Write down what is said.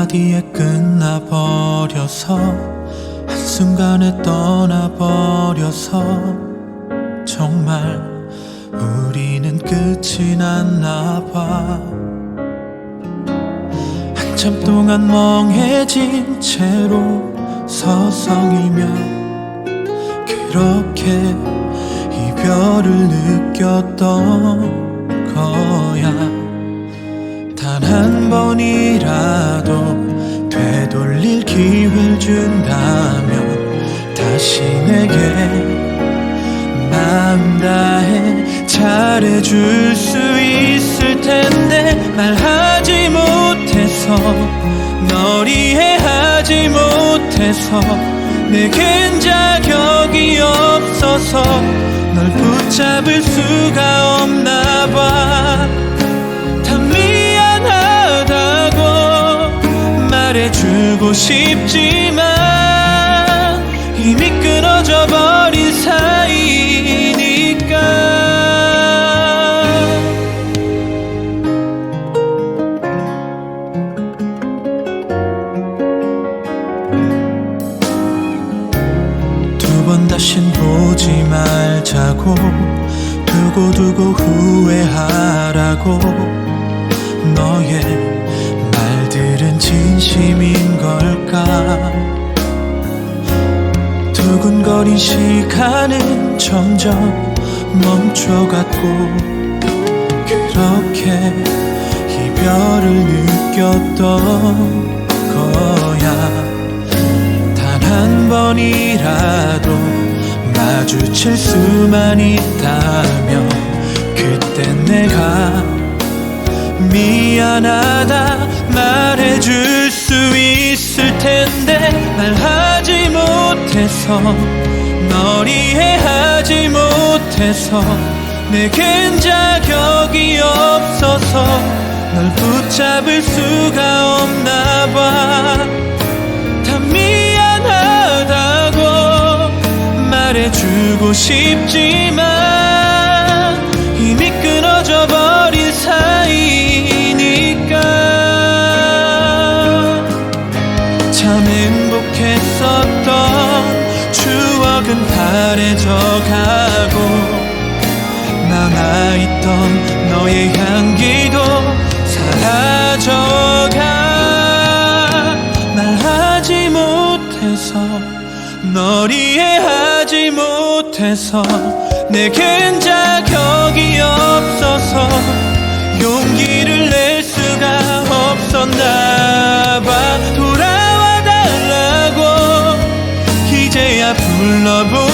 한마디에 끝나버려서 한순간에 떠나버려서 정말 우리는 끝이 났나 봐. 한참 동안 멍해진 채로 서성이며 그렇게 이별을 느꼈던 거야. 단 한 번이라도 기회를 준다면 다시 내게 마음 다해 잘해줄 수 있을 텐데 말하지 못해서 널 이해하지 못해서 내겐 자격이 없어서 널 붙잡을 수가 없나 봐 말해주고 싶지만 이미 끊어져 버린 사이니까. 두 번 다신 보지 말자고 두고두고 후회하라고. 너의 진심인 걸까? 두근거린 시간은 점점 멈춰갔고 그렇게 이별을 느꼈던 거야. 단 한 번이라도 마주칠 수만 있다면 그땐 내가 미안하다 말해줄 수 있을 텐데 말하지 못해서 널 이해하지 못해서 내겐 자격이 없어서 널 붙잡을 수가 없나 봐다 미안하다고 말해주고 싶지만 맡았던 너의 향기도 사라져가 말하지 못해서 널 이해하지 못해서 내겐 자격이 없어서 용기를 낼 수가 없었나 봐. 돌아와 달라고 이제야 불러보